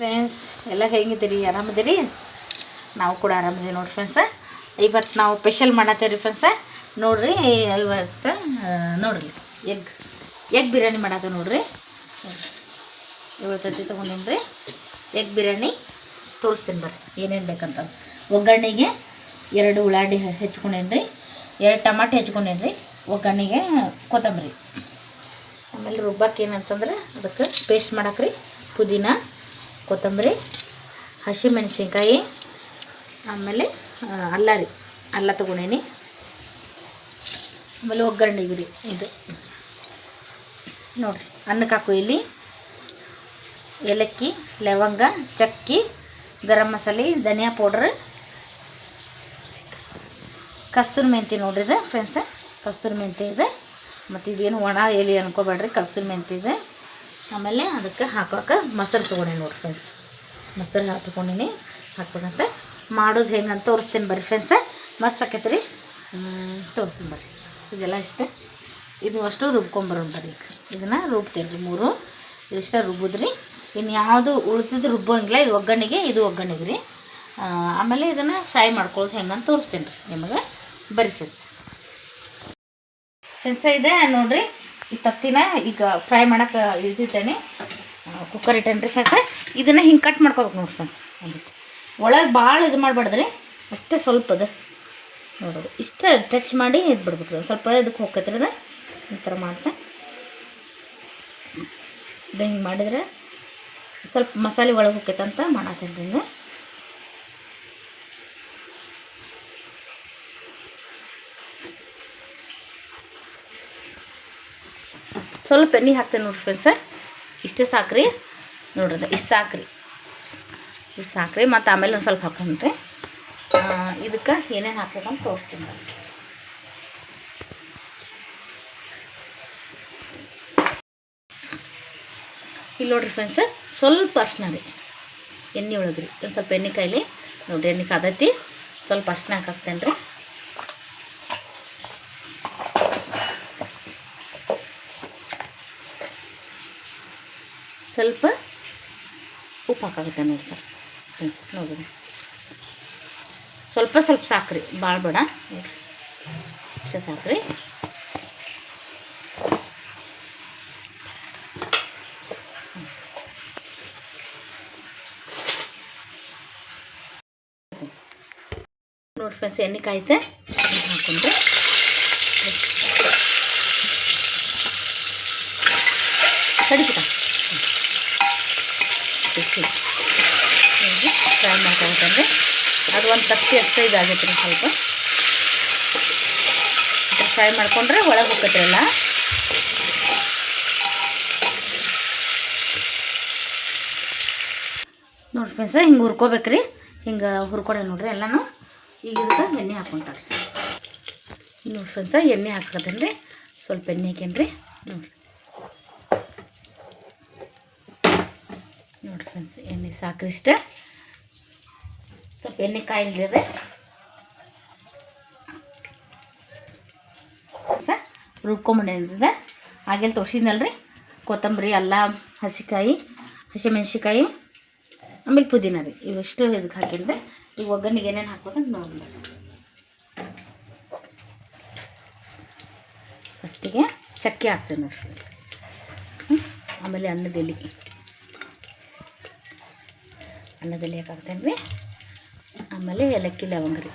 Friends ಎಲ್ಲ ಹೆಂಗಿದ್ದೀರಿ? ಆರಾಮದಿರಿ ನಾವು ಕೂಡ ಆರಾಮದೀವಿ ನೋಡಿರಿ ಫ್ರೆಂಡ್ಸ ಇವತ್ತು ನಾವು ಸ್ಪೆಷಲ್ ಮಾಡತ್ತೇವೆ ರೀ ಫ್ರೆಂಡ್ಸ ನೋಡಿರಿ, ಇವತ್ತು ನೋಡಿರಿ ಎಗ್ ಎಗ್ ಬಿರಿಯಾನಿ ಮಾಡತ್ತೇವೆ ನೋಡಿರಿ. ಇವತ್ತು ತೊಗೊಂಡೀನಿ ರೀ ಎಗ್ ಬಿರಿಯಾನಿ ತೋರಿಸ್ತೀನಿ ಬರ್ರಿ, ಏನೇನು ಬೇಕಂತ. ಒಗ್ಗರಣೆಗೆ ಎರಡು ಉಳ್ಳಾಡಿ ಹೆಚ್ಕೊಂಡೇನಿ ರೀ ಎರಡು ಟಮಾಟೆ ಹೆಚ್ಕೊಂಡೇನಿ ರೀ ಒಗ್ಗರಣೆಗೆ ಕೊತ್ತಂಬರಿ. ಆಮೇಲೆ ರುಬ್ಬಕ್ಕೆ ಏನಂತಂದ್ರೆ ಅದಕ್ಕೆ ಪೇಸ್ಟ್ ಮಾಡಾಕ್ರಿ, ಪುದೀನ ಕೊತ್ತಂಬರಿ, ಹಸಿಮೆಣಸಿನ್ಕಾಯಿ, ಆಮೇಲೆ ಅಲ್ಲ ರೀ, ಅಲ್ಲ ತೊಗೊಂಡೇನಿ. ಆಮೇಲೆ ಒಗ್ಗರಣೆ ರೀ ಇದು. ನೋಡಿರಿ, ಅನ್ನಕ್ಕೆ ಹಾಕು ಇಲ್ಲಿ ಏಲಕ್ಕಿ, ಲವಂಗ, ಚಕ್ಕಿ, ಗರಂ ಮಸಾಲೆ, ಧನಿಯಾ ಪೌಡ್ರ್. ಕಸ್ತೂರಿ ಮೆಂತಿ ನೋಡ್ರಿ ಇದು ಫ್ರೆಂಡ್ಸ ಕಸ್ತೂರಿ ಮೆಂತಿ ಇದೆ. ಮತ್ತು ಇದೇನು ಒಣ ಎಲೆ ಅನ್ಕೋಬೇಡ್ರಿ, ಕಸ್ತೂರಿ ಮೆಂತಿ ಇದೆ. ಆಮೇಲೆ ಅದಕ್ಕೆ ಹಾಕೋಕೆ ಮೊಸರು ತೊಗೊಂಡೀನಿ ನೋಡಿ ಫ್ರೆಂಡ್ಸ್ ಮೊಸರು ತೊಗೊಂಡಿನಿ. ಹಾಕ್ಬೇಕಂತ. ಮಾಡೋದು ಹೆಂಗೆ ಅಂತ ತೋರಿಸ್ತೀನಿ ಬರ್ರಿ ಫ್ರೆಂಡ್ಸ ಮಸ್ತ್ ಆಕೈತೆ ರೀ ತೋರಿಸ್ತೀನಿ ಬರ್ರಿ. ಇದೆಲ್ಲ ಇಷ್ಟ. ಇದು ಅಷ್ಟು ರುಬ್ಕೊಂಬರೋಣ ಬರ್ರಿ ಈಗ. ಇದನ್ನು ರುಬ್ತೀನಿ ರೀ ಮೂರು. ಇದಿಷ್ಟ ರುಬ್ಬಿದ್ರಿ. ಇನ್ನು ಯಾವುದು ಉಳಿದಿದ್ದು ರುಬ್ಬೋಂಗಿಲ್ಲ. ಇದು ಒಗ್ಗರಣೆಗೆ ಇದು ಒಗ್ಗರಣೆಗೆ ರೀ. ಆಮೇಲೆ ಇದನ್ನು ಫ್ರೈ ಮಾಡ್ಕೊಳ್ಳೋದು ಹೆಂಗಂತ ತೋರಿಸ್ತೀನಿ ರೀ ನಿಮಗೆ. ಬರ್ರಿ ಫ್ರೆಂಡ್ಸ್ ಫ್ರೆಂಡ್ಸ ಇದೆ ನೋಡ್ರಿ. ಈ ತತ್ತಿನ ಈಗ ಫ್ರೈ ಮಾಡೋಕೆ ಇಳಿದಿಟ್ಟೇನೆ ಕುಕ್ಕರ್ ಇಟ್ಟೇನೆ ರೀ ಫ್ರೆಂಡ್ಸ ಇದನ್ನು ಹಿಂಗೆ ಕಟ್ ಮಾಡ್ಕೋಬೇಕು ನೋಡಿ ಫ್ರೆಂಡ್ಸ್ ಒಂದಿಟ್ಟು ಒಳಗೆ ಭಾಳ ಇದು ಮಾಡಬಾರ್ದ್ರಿ. ಅಷ್ಟೇ ಸ್ವಲ್ಪ ಅದು ನೋಡೋದು. ಇಷ್ಟ ಟಚ್ ಮಾಡಿ ಇದು ಬಿಡ್ಬೇಕು. ಸ್ವಲ್ಪ ಇದಕ್ಕೆ ಹೋಗ್ತೈತ್ರಿ ಅದು. ಈ ಥರ ಮಾಡ್ತೆ. ಇದು ಹಿಂಗೆ ಮಾಡಿದ್ರೆ ಸ್ವಲ್ಪ ಮಸಾಲೆ ಒಳಗೆ ಹೋಗ್ತೈತೆ ಅಂತ ಮಾಡತ್ತೇನೆ ಹಿಂಗೆ. ಸ್ವಲ್ಪ ಎಣ್ಣೆ ಹಾಕ್ತೇನೆ ನೋಡಿರಿ ಫ್ರೆಂಡ್ಸ ಇಷ್ಟೇ ಸಾಕ್ರಿ. ನೋಡ್ರಿ, ಇಷ್ಟು ಸಾಕ್ರಿ. ಇಷ್ಟು ಸಾಕ್ರಿ. ಮತ್ತು ಆಮೇಲೆ ಒಂದು ಸ್ವಲ್ಪ ಹಾಕೊಂಡ್ರಿ. ಇದಕ್ಕೆ ಏನೇನು ಹಾಕ್ಬೇಕಂತ ತೋರಿಸ್ತೀನಿ. ಇಲ್ಲಿ ನೋಡ್ರಿ ಫ್ರೆಂಡ್ಸ ಸ್ವಲ್ಪ ಅರ್ಶನ ರೀ. ಎಣ್ಣೆ ಒಳಗೆ ರೀ ಒಂದು ಸ್ವಲ್ಪ ಎಣ್ಣೆ ಕಾಯಿಲಿ. ನೋಡ್ರಿ, ಎಣ್ಣೆ ಕಾದೈತಿ. ಸ್ವಲ್ಪ ಅರ್ಶಿನ ಹಾಕಾಕ್ತೇನೆ ರೀ ಸ್ವಲ್ಪ ಉಪ್ಪು ಹಾಕಾಗುತ್ತೆ ನೋಡಿ ಸರ್. ನೋಡಿರಿ ಸ್ವಲ್ಪ ಸ್ವಲ್ಪ ಸಾಕ್ರಿ, ಭಾಳ ಬೇಡ. ಇಷ್ಟೇ ಸಾಕ್ರಿ. ನೋಡಿ ಫ್ರೆಂಡ್ಸ್, ಎಣ್ಣೆ ಕಾಯ್ತೆ. ಹಾಕೊಂಡ್ರೆ ಕಡಿಸಿಕ ಮಾಡ್ಕೊಂಡ್ರೆ ಅದು ಒಂದು ತಪ್ಪಿ ಅಷ್ಟೇ ಇದಾಗೈತೆ ರೀ ಸ್ವಲ್ಪ. ಫ್ರೈ ಮಾಡ್ಕೊಂಡ್ರೆ ಒಳಗೆ ಹೋಗುತ್ತೆ ಎಲ್ಲ ನೋಡಿ ಫ್ರೆಂಡ್ಸ ಹಿಂಗೆ ಹುರ್ಕೋಬೇಕ್ರಿ. ಹಿಂಗೆ ಹುರ್ಕೊಡೆ ನೋಡ್ರಿ ಎಲ್ಲನೂ. ಈಗ ಎಣ್ಣೆ ಹಾಕ್ಕೊಂತಾರೆ ನೋಡಿ ಫ್ರೆಂಡ್ಸ ಎಣ್ಣೆ ಹಾಕ್ಕೊತೇನೆ ರೀ ಸ್ವಲ್ಪ ಎಣ್ಣೆ ಹಾಕೇನ್ರಿ ನೋಡಿರಿ. ನೋಡಿ ಫ್ರೆಂಡ್ಸ್ ಎಣ್ಣೆ ಸಾಕ್ರಿ ಇಷ್ಟ. ಸ್ವಲ್ಪ ಎಣ್ಣೆ ಕಾಯಿಲ್ದಿದೆ ಸ ರುಬ್ಕೊಂಬಂಡಿದೆ ಹಾಗೆಲ್ಲ ತೋರಿಸಿದ್ನಲ್ರಿ? ಕೊತ್ತಂಬರಿ, ಅಲ್ಲ, ಹಸಿಕಾಯಿ ಹಸಿಮೆಣ್ಸಿಕಾಯಿ ಆಮೇಲೆ ಪುದೀನ ರೀ. ಇವಿಷ್ಟು ಇದಕ್ಕೆ ಹಾಕಿದ್ರೆ ಈಗ ಒಗ್ಗರಣೆಗೆ ಏನೇನು ಹಾಕ್ಬೇಕಂತ ನೋಡಿ ಫಸ್ಟಿಗೆ ಚಕ್ಕೆ ಹಾಕ್ತೇನೆ ನೋಡಿ ಆಮೇಲೆ ಅನ್ನದ ಅನ್ನದಲ್ಲಿ ಅನ್ನದ ಎಲೆ ಹಾಕ್ತೇನೆ ರೀ ಆಮೇಲೆ ಏಲಕ್ಕಿ ಲವಂಗ ರೀ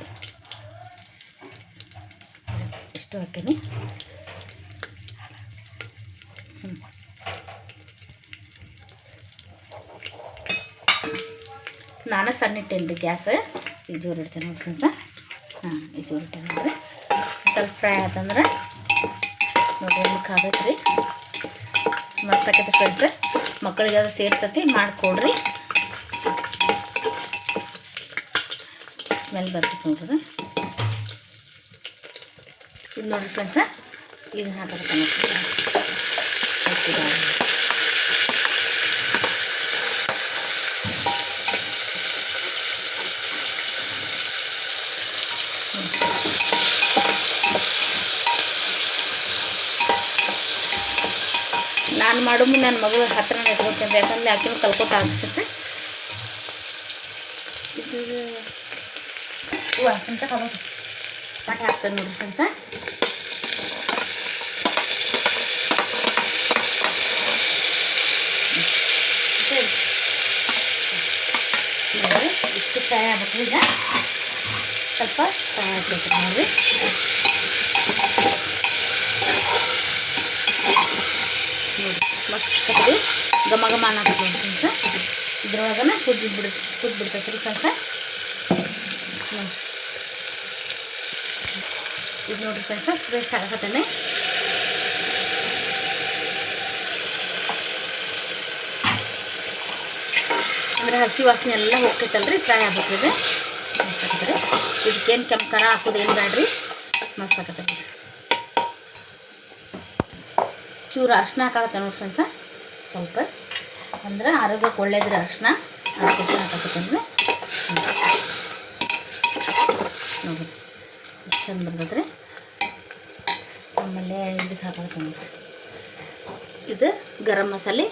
ಇಷ್ಟು ಹಾಕೀನಿ. ಹ್ಮ್. ನಾನು ಸಣ್ಣ ಇಟ್ಟೇನಿ ರೀ ಗ್ಯಾಸ್. ಈಗ ಜೋರು ಇಡ್ತೇನೆ ನೋಡಿ ಫ್ರೆಂಡ್ಸ. ಹಾಂ ಈಗ ಜೋರು ನೋಡ್ರಿ. ಸ್ವಲ್ಪ ಫ್ರೈ ಆತಂದ್ರೆ ನೋಡಿ ಮುಖ ರೀ ಮಸ್ತ್ ಆಕೈತೆ ಫ್ರೆಂಡ್ಸ್. ಮಕ್ಕಳಿಗೆ ಅದು ಸೇರ್ತತಿ, ಮಾಡಿಕೊಡ್ರಿ. ಸ್ಮೆಲ್ ಬರ್ತೈತೆ ನೋಡ್ರಿ. ಇದು ನೋಡ್ರಿ ಫ್ರೆಂಡ್ಸ, ಇದನ್ನ ಹಾಕಬೇಕು ನಾನು ಮಾಡೋ ನನ್ನ ಮಗಳು ಹತ್ತಿರ ಇಟ್ಕೊತೇನೆ ಯಾಕಂದ್ರೆ ಆಕಿನೂ ಕಲ್ಕೋತ ಆಗ್ತದೆ ಇದು ಹೂವು ಅಂತ ಕಬಾಬ್ ಪಾಠ ಹಾಕ್ತೇನೆ ನೋಡ್ರಿ ಫ್ರೆಂಡ್ಸ ನೋಡ್ರಿ ಇಷ್ಟು ಫ್ರೈ ಆಗ್ಬೇಕು ಈಗ ಸ್ವಲ್ಪ ಫ್ರೈ ಆಗ್ಬೇಕು ನೋಡ್ರಿ ನೋಡಿ ಮಸ್ತ್ ಕಟ್ಟಿ ಘಮ ಘಮ ಅನ್ನಕತ್ತಿ ಫ್ರೆಂಡ್ಸ ಇದ್ರೊಳಗನ ಕುದ್ದು ಬಿಡ್ ಕುದ್ದು ಬಿಡ್ತೈತೆ ರೀ ಫ್ರೆಂಡ್ಸ ನೋಡಿ ಇದು ಫ್ರೆಂಡ್ಸ್ ಅಷ್ಟು ಫ್ರೆಶ್ ಆಗತ್ತೇನೆ ಅಂದರೆ ಹಸಿ ವಾಸನೆ ಎಲ್ಲ ಹೋಗ್ತೈತಲ್ರಿ ಫ್ರೈ ಇದು ಮಸ್ತ್ ಇದಕ್ಕೇನು ಕೆಂಪು ಖಾರ ಏನು ಬೇಡ್ರಿ ಮಸ್ತ್ ಆಗತ್ತೆ ಚೂರು ಅರ್ಶಿನ ಹಾಕಾಗತ್ತೆ ನೋಡಿ ಫ್ರೆಂಡ್ಸ, ಸ್ವಲ್ಪ. ಅಂದ್ರೆ ಆರೋಗ್ಯಕ್ಕೆ ಒಳ್ಳೇದ್ರಿ ಅರ್ಶಿನ. ಅದಕ್ಕೆ ಹಾಕತ್ತಂದ್ರೆ ನೋಡಿ ಚಂದ ಹಾಕತ್ತೆ ನೋಡ್ರಿ ಇದು ಗರಂ ಮಸಾಲೆ,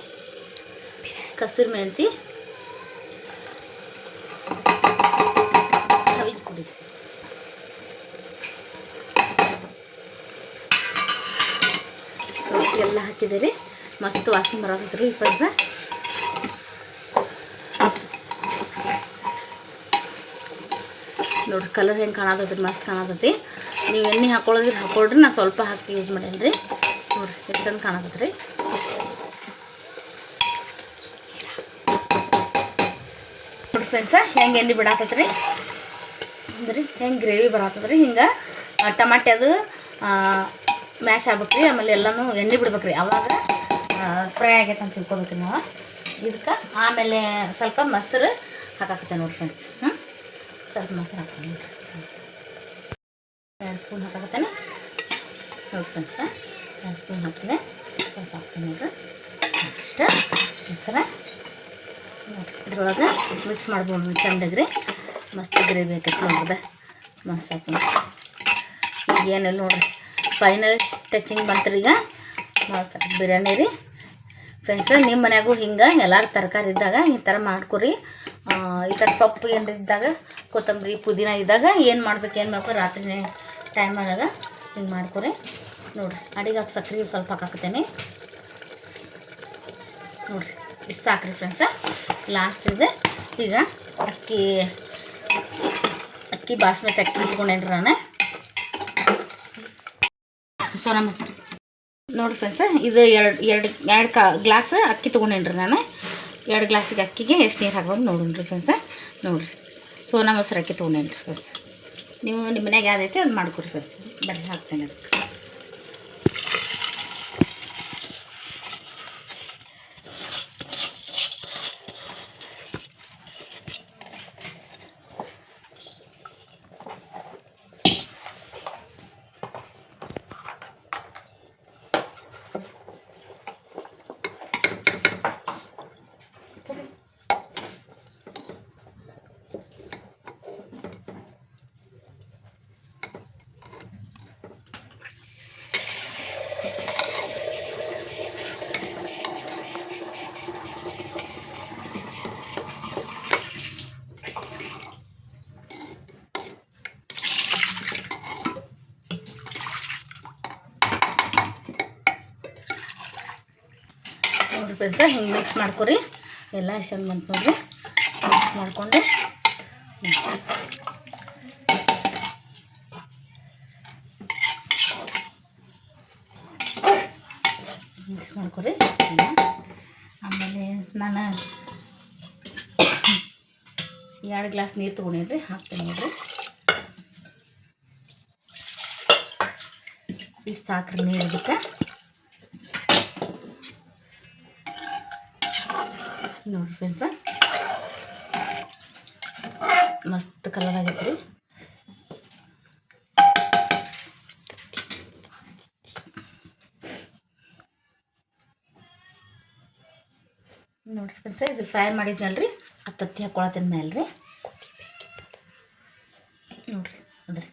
ಕಸ್ತೂರಿ ಮೆಂತಿ ಹವಿಜ್ ಪುಡಿ. ಎಲ್ಲ ಹಾಕಿದ್ದೀರಿ. ಮಸ್ತ್ ವಾಸನೆ ಬರತ್ತೈತೆ ರೀ ನೋಡ್ರಿ ಕಲರ್ ಹೆಂಗೆ ಕಾಣತೈತಿ ಮಸ್ತ್ ಕಾಣತೈತಿ. ನೀವು ಎಣ್ಣೆ ಹಾಕೊಳ್ಳೋದ್ರೆ ಹಾಕೊಳ್ರಿ ನಾನು ಸ್ವಲ್ಪ ಹಾಕಿ ಯೂಸ್ ಮಾಡೇನಿ ರೀ ನೋಡಿರಿ, ಎಷ್ಟು ಚಂದ ಕಾಣತೈತಿ ರೀ ನೋಡಿ ಫ್ರೆಂಡ್ಸ ಹೆಂಗೆ ಎಣ್ಣೆ ಬಿಡಾತೈತಿ ರೀ ಅಂದ್ರೆ ಹೆಂಗೆ ಗ್ರೇವಿ ಬರತ್ತದ ರೀ ಹಿಂಗೆ ಟಮಾಟೆ ಅದು ಮ್ಯಾಶ್ ಆಗ್ಬೇಕು ರೀ ಆಮೇಲೆ ಎಲ್ಲನೂ ಎಣ್ಣೆ ಬಿಡ್ಬೇಕು ರೀ ಅವಾಗ ಫ್ರೈ ಆಗೈತೆ ಅಂತ ತಿಳ್ಕೊಬೇಕು ನಾವು. ಇದಕ್ಕೆ ಆಮೇಲೆ ಸ್ವಲ್ಪ ಮೊಸರು ಹಾಕಾಕತ್ತೆ ನೋಡಿ ಫ್ರೆಂಡ್ಸ್ ಹ್ಞೂ ಸ್ವಲ್ಪ ಮೊಸರು ಹಾಕ್ತೀನಿ ಎರಡು ಸ್ಪೂನ್ ಹಾಕಾಕತ್ತೇನೆ ನೋಡಿ ಫ್ರೆಂಡ್ಸ ಎರಡು ಸ್ಪೂನ್ ಹಾಕಿದೆ ಸ್ವಲ್ಪ ಹಾಕ್ತೀನಿ ನೋಡ್ರಿ ಇಷ್ಟ ಮೊಸರ ಇದ್ರೊಳಗೆ ಮಿಕ್ಸ್ ಮಾಡ್ಬೋದು ಚಂದಾಗ್ರಿ ಮಸ್ತ್ ಗ್ರೇವಿ ಆಕೈತಿ ನೋಡ್ದೆ ಮಸ್ತ್ ಹಾಕ್ತೀನಿ ಈಗ ಏನಿಲ್ಲ ನೋಡ್ರಿ ಫೈನಲ್ ಟಚಿಂಗ್ ಬಂತ್ರಿ ಈಗ ಮಸ್ತ್ ಬಿರಿಯಾನಿ ರೀ ಫ್ರೆಂಡ್ಸ್ ನಿಮ್ಮ ಮನ್ಯಾಗೂ ಹಿಂಗೆ ಎಲ್ಲರೂ ತರಕಾರಿ ಇದ್ದಾಗ ಈ ಥರ ಮಾಡ್ಕೊರಿ ಈ ಥರ ಸೊಪ್ಪು ಏನು ಇದ್ದಾಗ ಕೊತ್ತಂಬರಿ, ಪುದೀನ ಇದ್ದಾಗ ಏನು ಮಾಡ್ಬೇಕು ಏನು ಮಾಡ್ಬೇಕು ರಾತ್ರಿ ಟೈಮ್ ಆದಾಗ ಹಿಂಗೆ ಮಾಡ್ಕೊರಿ. ನೋಡಿರಿ, ಅಡಿಗೆ ಹಾಕಿ ಸಕ್ರೆ ಸ್ವಲ್ಪ ಹಾಕಾಕ್ತೇನೆ ನೋಡಿರಿ, ಇಷ್ಟು ಸಾಕ್ರಿ ಫ್ರೆಂಡ್ಸ ಲಾಸ್ಟ್ ಇದೆ ಈಗ ಅಕ್ಕಿ ಅಕ್ಕಿ ಬಾಸ್ಮತಿ ಅಕ್ಕಿ ಇಟ್ಕೊಂಡೇನ್ರಿ ನಾನು. ಸೋನಾ ಮಸಾಲೆ ನೋಡಿ ಫ್ರೆಂಡ್ಸ ಇದು ಎರಡು ಎರಡು ಎರಡು ಕಾ ಗ್ಲಾಸ್ ಅಕ್ಕಿ ತೊಗೊಂಡೇನ್ರಿ ನಾನು. ಎರಡು ಗ್ಲಾಸಿಗೆ ಅಕ್ಕಿಗೆ ಎಷ್ಟು ನೀರು ಹಾಕ್ಬೋದು ನೋಡೋಣ ರೀ ಫ್ರೆಂಡ್ಸ ನೋಡಿರಿ. ಸೋನಾ ಮೊಸರು ಅಕ್ಕಿ ತೊಗೊಂಡೇನ್ರಿ ಫ್ರೆಂಡ್ಸ್ ನೀವು ನಿಮ್ಮ ಮನ್ಯಾಗ ಯಾವ್ದೈತೆ ಅದು ಮಾಡ್ಕೊರಿ ಫ್ರೆಂಡ್ಸ್ ಬರ್ರಿ, ಹಾಕ್ತೇನೆ ಅದಕ್ಕೆ. ನೋಡ್ರಿ ಹಿಂಗೆ ಮಿಕ್ಸ್ ಮಾಡ್ಕೊರಿ. ಎಲ್ಲ ಚಂದ ಬಂತು ನೋಡ್ರಿ. ಮಿಕ್ಸ್ ಮಾಡಿಕೊಂಡು ಮಿಕ್ಸ್ ಮಾಡ್ಕೊರಿ. ಆಮೇಲೆ ನಾನು ಎರಡು ಗ್ಲಾಸ್ ನೀರು ತೊಗೊಂಡೇನ್ರಿ, ಹಾಕ್ತೀನಿ ನೋಡ್ರಿ. ಇಷ್ಟು ಸಾಕ್ರಿ ನೀರು ಇದಕ್ಕೆ. ಫ್ರೆಂಡ್ಸ ಮಸ್ತ್ ಕಲರ್ ಆಗೈತೆ ರೀ ನೋಡ್ರಿ ಫ್ರೆಂಡ್ಸ ಇದು ಫ್ರೈ ಮಾಡಿದ್ನಲ್ರಿ? ಆ ತತ್ತಿ ಹಾಕೊಳತ್ತಿನ ಮೇಲೆ ರೀ ನೋಡ್ರಿ ಅದ್ರಿ.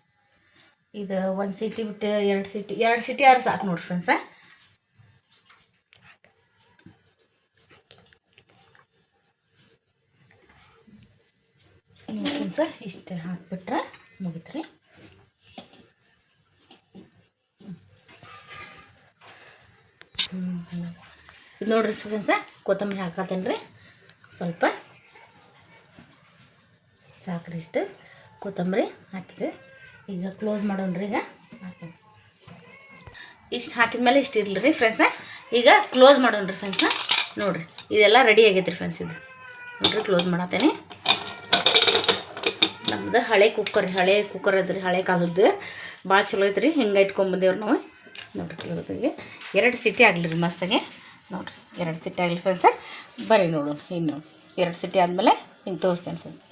ಇದು ಒಂದು ಸೀಟಿ ಬಿಟ್ಟು ಎರಡು ಸೀಟಿ ಎರಡು ಸೀಟಿ ಆರು ಸಾಕು ನೋಡ್ರಿ ಫ್ರೆಂಡ್ಸ ನೋಡ್ತೀನಿ ಸರ್ ಇಷ್ಟು ಹಾಕ್ಬಿಟ್ರೆ ಮುಗಿತು ರೀ ಇದು ನೋಡ್ರಿ ಸ್ಟೂಡೆಂಟ್ಸ ಕೊತ್ತಂಬರಿ ಹಾಕತ್ತೇನೆ ರೀ ಸ್ವಲ್ಪ. ಸಾಕ್ರಿ ಇಷ್ಟು. ಕೊತ್ತಂಬರಿ ಹಾಕಿದೆ ಈಗ ಕ್ಲೋಸ್ ಮಾಡೋಣ್ರಿ ಈಗ. ಹಾಕಿ ಇಷ್ಟು ಹಾಕಿದ್ಮೇಲೆ ಇಷ್ಟು ಇರಲಿ ರೀ ಫ್ರೆಂಡ್ಸ ಈಗ ಕ್ಲೋಸ್ ಮಾಡೋಣ್ರಿ ಫ್ರೆಂಡ್ಸ ನೋಡಿರಿ, ಇದೆಲ್ಲ ರೆಡಿ ಆಗೈತೆ ರೀ ಫ್ರೆಂಡ್ಸ್ ಇದು. ನೋಡ್ರಿ ಕ್ಲೋಸ್ ಮಾಡತ್ತೇನೆ. ನಮ್ದು ಹಳೆ ಕುಕ್ಕರ್ ಹಳೆ ಕುಕ್ಕರ್ ಅದ್ರಿ ಹಳೆ ಕಾಲದ್ದು. ಭಾಳ ಚಲೋ ಐತ್ರಿ, ಹಿಂಗೆ ಇಟ್ಕೊಂಬಂದೇವ್ರಿ ನಾವು. ನೋಡ್ರಿ ಕ್ಲೋಸಿಗೆ ಎರಡು ಸಿಟಿ ಆಗಲಿ ರೀ ಮಸ್ತಾಗೆ. ನೋಡಿರಿ, ಎರಡು ಸಿಟಿ ಆಗಲಿ ಫ್ರೆಂಡ್ಸ ಬರ್ರಿ ನೋಡೋಣ ಇನ್ನು ಎರಡು ಸಿಟಿ ಆದಮೇಲೆ ಹಿಂಗೆ ತೋರಿಸ್ತೇನೆ ಫ್ರೆಂಡ್ಸ್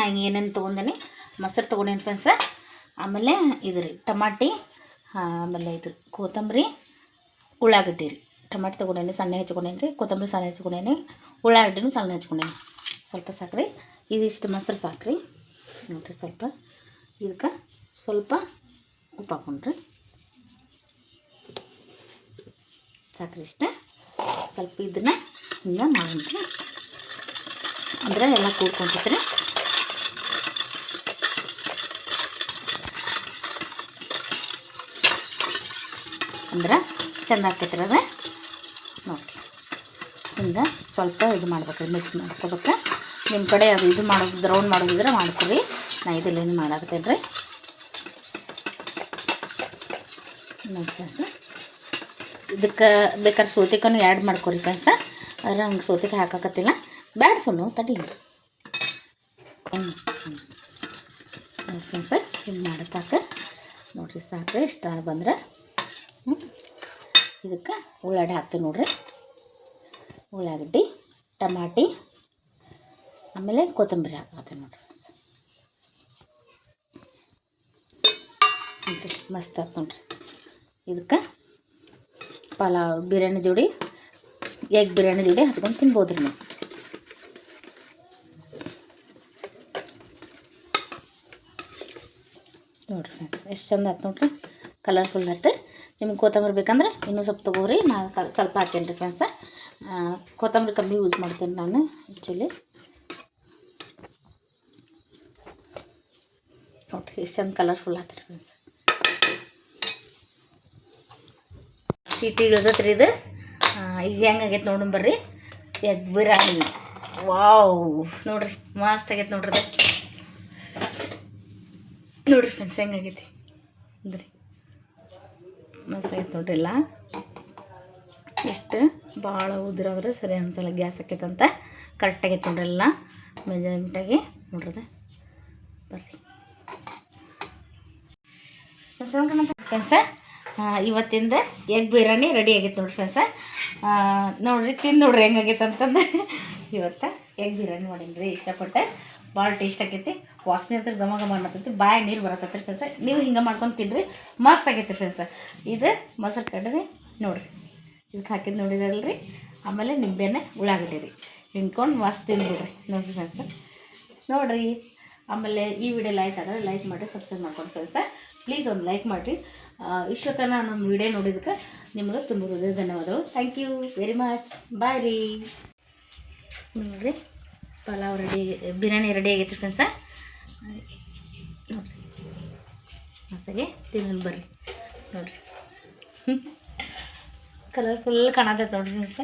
ನಾನು ಏನೇನು ತೊಗೊಂಡೇನಿ? ಮೊಸರು ತೊಗೊಂಡೇನಿ ಫ್ರೆಂಡ್ಸ ಆಮೇಲೆ ಇದು ರೀ, ಟಮಾಟಿ ಆಮೇಲೆ ಇದು ಕೊತ್ತಂಬರಿ, ಉಳ್ಳಾಗಡ್ಡಿ ರೀ. ಟಮಾಟಿ ತೊಗೊಂಡೇನಿ ಸಣ್ಣ ಹೆಚ್ಕೊಂಡೇನಿ ರೀ. ಕೊತ್ತಂಬರಿ ಸಣ್ಣ ಹೆಚ್ಕೊಂಡೇನಿ, ಉಳ್ಳಾಗಡ್ಡಿನೂ ಸಣ್ಣ ಹೆಚ್ಕೊಂಡೇನಿ. ಸ್ವಲ್ಪ ಸಾಕ್ರಿ, ಇದಿಷ್ಟು ಮೊಸರು ಸಾಕ್ರಿ. ನೋಡಿರಿ, ಸ್ವಲ್ಪ ಇದಕ್ಕೆ ಸ್ವಲ್ಪ ಉಪ್ಪು ಹಾಕೊಂಡ್ರಿ ಸಾಕ್ರಿ ಇಷ್ಟ ಸ್ವಲ್ಪ ಇದನ್ನು ಹಿಂಗೆ ಮಾಡೋಣ್ರಿ ಅಂದ್ರೆ ಎಲ್ಲ ಕೂಡ್ಕೊಂತೈತ್ರಿ ಅಂದ್ರೆ ಚಂದ ಆಕೈತ್ರಿ ಅದು ನೋಡಿರಿ ಹಿಂಗೆ ಸ್ವಲ್ಪ ಇದು ಮಾಡ್ಬೇಕ್ರಿ ಮಿಕ್ಸ್ ಮಾಡ್ಕೋಬೇಕು ನಿಮ್ಮ ಕಡೆ ಅದು ಇದು ಮಾಡೋದು ರೌಂಡ್ ಮಾಡೋದಿದ್ರೆ ಮಾಡ್ಕೊರಿ ನಾ ಇದಲ್ಲೇನು ಮಾಡಾಕತ್ತೇನೆ ರೀ ಫ್ರೆಂಡ್ಸ್. ಇದಕ್ಕೆ ಬೇಕಾದ್ರೆ ಸೋತಿಕನು ಆ್ಯಡ್ ಮಾಡ್ಕೊರಿ ಫ್ರೆಂಡ್ಸ. ಆದ್ರೆ ಹಂಗೆ ಸೋತಿಕ ಹಾಕಾಕತ್ತಿಲ್ಲ. ಬ್ಯಾಡ ಸುಮ್ಮನೆ ತಡಿ. ಫ್ರೆಂಡ್ಸ ಹಿಂಗೆ ಮಾಡಿ ಸಾಕು. ನೋಡಿರಿ ಸಾಕು ಇಷ್ಟ ಬಂದ್ರೆ. ಇದಕ್ಕೆ ಉಳ್ಳಾಗಡ್ಡಿ ಹಾಕ್ತೀನಿ ನೋಡ್ರಿ. ಉಳ್ಳಾಗಡ್ಡಿ, ಟಮಾಟಿ, ಆಮೇಲೆ ಕೊತ್ತಂಬರಿ ಹಾಕ್ತೀನಿ ನೋಡ್ರಿ ನೋಡ್ರಿ ಮಸ್ತ್ ಆಯ್ತು ನೋಡ್ರಿ. ಇದಕ್ಕೆ ಪಲಾವ್ ಬಿರಿಯಾನಿ ಜೋಡಿ, ಎಗ್ ಬಿರಿಯಾನಿ ಜೋಡಿ ಹಚ್ಕೊಂಡು ತಿನ್ಬೋದು ರೀ ನೀವು. ನೋಡ್ರಿ ಫ್ರೆಂಡ್ಸ್ ಎಷ್ಟು ಚಂದ ಆಯ್ತು ನೋಡ್ರಿ. ಕಲರ್ಫುಲ್ ಆಯ್ತು ನಿಮ್ಗೆ ಕೊತ್ತಂಬರಿ ಬೇಕಂದ್ರೆ ಇನ್ನೂ ಸ್ವಲ್ಪ ತೊಗೋರಿ ನಾ ಸ್ವಲ್ಪ ಹಾಕೇನಿ ರೀ ಫ್ರೆಂಡ್ಸ ಕೊತ್ತಂಬರಿ ಕಮ್ಮಿ ಯೂಸ್ ಮಾಡ್ತೇನೆ ನಾನು ಆ್ಯಕ್ಚುಲಿ ನೋಡ್ರಿ, ಎಷ್ಟು ಚಂದ ಕಲರ್ಫುಲ್ ಆಯ್ತು ರೀ ಫ್ರೆಂಡ್ಸ್ ಸಿಟಿ ಇಳಿದತ್ರಿ ಇದು. ಈಗ ಹೆಂಗಾಗೈತೆ ನೋಡೋಣ ಬರ್ರಿ. Egg biryani wow. ನೋಡ್ರಿ, ಮಸ್ತ್ ಆಗೈತೆ ನೋಡ್ರಿ ಅದು ನೋಡ್ರಿ ಫ್ರೆಂಡ್ಸ್ ಹೆಂಗಾಗೈತಿ ಅಂದ್ರಿ ಮಸ್ತ್ ಆಗೈತೆ ನೋಡ್ರಿ ಎಲ್ಲ. ಎಷ್ಟು ಭಾಳ ಉದ್ರಾದ್ರೆ ಸರಿ ಅನ್ಸಲ್ಲ, ಗ್ಯಾಸ್ ಆಕೈತಂತ ಕರೆಕ್ಟ್ ಆಗೈತೆ ನೋಡ್ರಿ ಎಲ್ಲ. ಮೆಜರ್ಮೆಂಟಾಗಿ ನೋಡ್ರದ ಬರ್ರಿ. ಫ್ರೆಂಡ್ಸ ಇವತ್ತಿಂದ ಎಗ್ ಬಿರಿಯಾನಿ ರೆಡಿ ಆಗೈತೆ ನೋಡಿ ಫ್ರೆಂಡ್ಸ ನೋಡ್ರಿ, ತಿಂದು ನೋಡ್ರಿ ಹೆಂಗಾಗೈತೆ ಅಂತಂದು ಇವತ್ತು ಎಗ್ ಬಿರಿಯಾನಿ ಮಾಡೀನಿ ರೀ ಇಷ್ಟಪಟ್ಟೆ. ಭಾಳ ಟೇಸ್ಟ್ ಆಗೈತಿ ವಾಸನೆ ಹತ್ರ ಘಮ ಘಮ ಅನ್ನತೈತಿ. ಬಾಯಿ ನೀರು ಬರತ್ತೈತಿ ಫ್ರೆಂಡ್ಸ ನೀವು ಹಿಂಗೆ ಮಾಡ್ಕೊಂಡು ತಿನ್ನಿರಿ ಮಸ್ತ್ ಆಗೈತಿ ಫ್ರೆಂಡ್ಸ ಇದು ಮೊಸರು ಕಡ್ರಿ, ನೋಡ್ರಿ. ಇದಕ್ಕೆ ಹಾಕಿದ್ದು ನೋಡಿರಲ್ರಿ. ಆಮೇಲೆ ನಿಂಬೆನೇ ಉಳ್ಳಾಗಡ್ಡಿ ರೀ. ಹಿಂಡ್ಕೊಂಡು ಮಸ್ತ್ ತಿಂದ್ಬಿಡ್ರಿ. ನೋಡ್ರಿ ಫ್ರೆಂಡ್ಸ ನೋಡ್ರಿ. ಆಮೇಲೆ ಈ ವಿಡಿಯೋ ಲೈಕ್ ಆದರೆ ಲೈಕ್ ಮಾಡಿ ಸಬ್ಸ್ಕ್ರೈಬ್ ಮಾಡ್ಕೊಂಡು ಫ್ರೆಂಡ್ಸ ಪ್ಲೀಸ್ ಒಂದು ಲೈಕ್ ಮಾಡಿರಿ. ಇಷ್ಟೊತ್ತನ ನಮ್ಮ ವಿಡಿಯೋ ನೋಡಿದಕ್ಕೆ ನಿಮಗೆ ತುಂಬ ಹೃದಯ ಧನ್ಯವಾದಗಳು. Thank you very much bye ರೀ. ನೋಡಿರಿ, ಪಲಾವ್ ರೆಡಿ ಬಿರಿಯಾನಿ ರೆಡಿ ಆಗೈತೆ ಫ್ರೆಂಡ್ಸ ನೋಡಿರಿ ಮಸಾಗೆ ತಿನ್ನೋಣ ಬರ್ರಿ. ನೋಡಿರಿ. ಕಲರ್ಫುಲ್ ಕಾಣತೈತೆ ನೋಡಿರಿ ಫ್ರೆಂಡ್ಸ